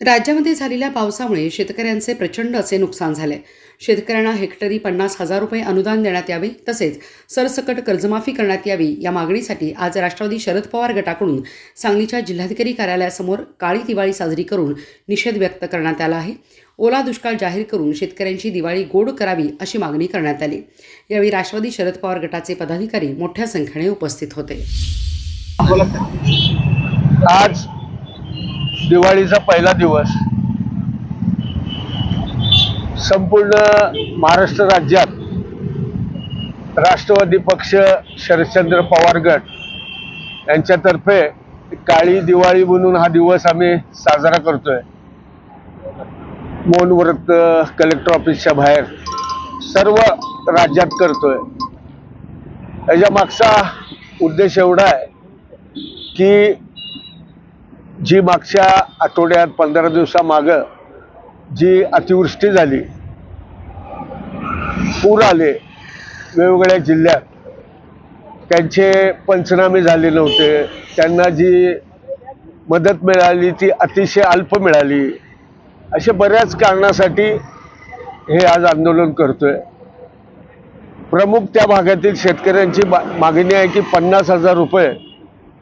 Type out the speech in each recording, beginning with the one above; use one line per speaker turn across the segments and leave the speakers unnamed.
राज्यामध्ये झालेल्या पावसामुळे शेतकऱ्यांचे प्रचंड असे नुकसान झाले. शेतकऱ्यांना हेक्टरी पन्नास हजार रुपये अनुदान देण्यात यावे तसेच सरसकट कर्जमाफी करण्यात यावी या मागणीसाठी आज राष्ट्रवादी शरद पवार गटाकडून सांगलीच्या जिल्हाधिकारी कार्यालयासमोर काळी दिवाळी साजरी करून निषेध व्यक्त करण्यात आला आहे. ओला दुष्काळ जाहीर करून शेतकऱ्यांची दिवाळी गोड करावी अशी मागणी करण्यात आली. यावेळी राष्ट्रवादी शरद पवार गटाचे पदाधिकारी मोठ्या संख्येने उपस्थित होते.
आज दिवाळीचा पहिला दिवस संपूर्ण महाराष्ट्र राज्यात राष्ट्रवादी पक्ष शरदचंद्र पवार गट यांच्यातर्फे काळी दिवाळी म्हणून हा दिवस आम्ही साजरा करतोय. मौन व्रत कलेक्टर ऑफिसच्या बाहेर सर्व राज्यात करतोय. याच्या मागचा उद्देश एवढा आहे की जी मागच्या आठवड्यात पंधरा दिवसामागं जी अतिवृष्टी झाली पूर आले वेगवेगळ्या जिल्ह्यात त्यांचे पंचनामे झाले नव्हते. त्यांना जी मदत मिळाली ती अतिशय अल्प मिळाली. अशा बऱ्याच कारणासाठी हे आज आंदोलन करतोय. प्रमुख त्या भागातील शेतकऱ्यांची मागणी आहे की पन्नास हजार रुपये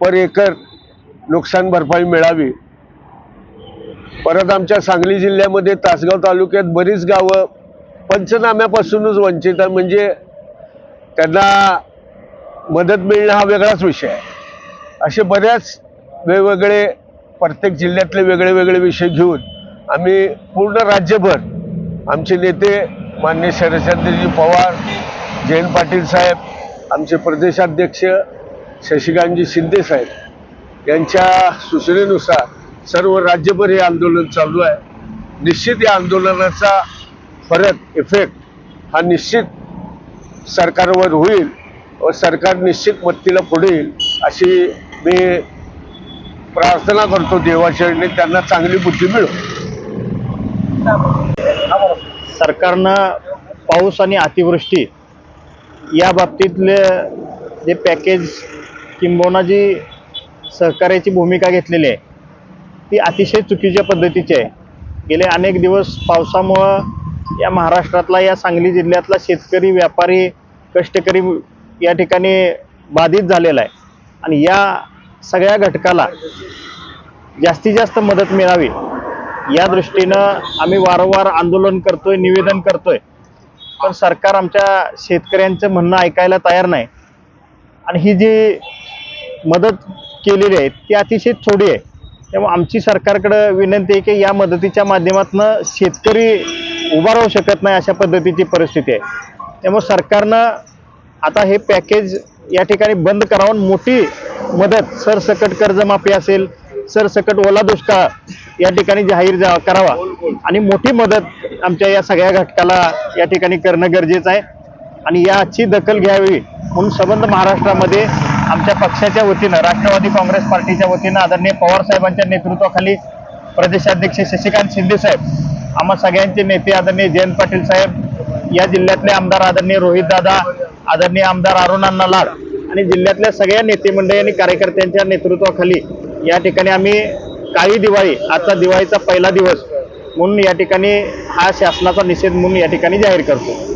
पर एकर नुकसान भरपाई मिळावी. परत आमच्या सांगली जिल्ह्यामध्ये तासगाव तालुक्यात बरीच गावं पंचनाम्यापासूनच वंचित आहे म्हणजे त्यांना मदत मिळणं हा वेगळाच विषय आहे. असे बऱ्याच वेगवेगळे प्रत्येक जिल्ह्यातले वेगळे वेगळे विषय घेऊन आम्ही पूर्ण राज्यभर आमचे नेते मान्य शरदचंद्रजी पवार जयंत पाटील साहेब आमचे प्रदेशाध्यक्ष शशिकांतजी शिंदे साहेब यांच्या सूचनेनुसार सर्व राज्यभर हे आंदोलन चालू आहे. निश्चित या आंदोलनाचा फरक इफेक्ट हा निश्चित सरकारवर होईल व सरकार निश्चित मत्तीला पुढे येईल अशी मी प्रार्थना करतो देवाचरणी त्यांना चांगली बुद्धी मिळो.
सरकारनं पाऊस आणि अतिवृष्टी या बाबतीतले जे पॅकेज किंबहुना जी सहकार्याची भूमिका घेतलेली आहे. ती अतिशय चुकीच्या पद्धतीची आहे. गेले अनेक दिवस पावसामुळं या महाराष्ट्रातला या सांगली जिल्ह्यातला शेतकरी व्यापारी कष्टकरी या ठिकाणी बाधित झालेला आहे. आणि या सगळ्या घटकाला जास्तीत जास्त मदत मिळावी या दृष्टीनं आम्ही वारंवार आंदोलन करतोय निवेदन करतोय. पण सरकार आमच्या शेतकऱ्यांचं म्हणणं ऐकायला तयार नाही. आणि ही जी मदत केलेली आहे ती अतिशय थोडी आहे. त्यामुळे आमची सरकारकडं विनंती आहे की या मदतीच्या माध्यमातून शेतकरी उभा राहू शकत नाही अशा पद्धतीची परिस्थिती आहे. त्यामुळे सरकारनं आता हे पॅकेज या ठिकाणी बंद करावून मोठी मदत सरसकट कर्जमाफी असेल सरसकट ओला दुष्काळ या ठिकाणी जाहीर जा करावा. आणि मोठी मदत आमच्या या सगळ्या घटकाला या ठिकाणी करणं गरजेचं आहे. आणि याची दखल घ्यावी म्हणून संबंध महाराष्ट्रामध्ये आमच्या पक्षाच्या वतीनं राष्ट्रवादी काँग्रेस पार्टीच्या वतीनं आदरणीय पवार साहेबांच्या नेतृत्वाखाली प्रदेशाध्यक्ष शशिकांत शिंदे साहेब आम्हा सगळ्यांचे नेते आदरणीय जयंत पाटील साहेब या जिल्ह्यातले आमदार आदरणीय रोहित दादा आदरणीय आमदार अरुणांना लाड आणि जिल्ह्यातल्या सगळ्या नेते मंडळी आणि कार्यकर्त्यांच्या नेतृत्वाखाली या ठिकाणी आम्ही काळी दिवाळी आजचा दिवाळीचा पहिला दिवस म्हणून या ठिकाणी हा शासनाचा निषेध म्हणून या ठिकाणी जाहीर करतो.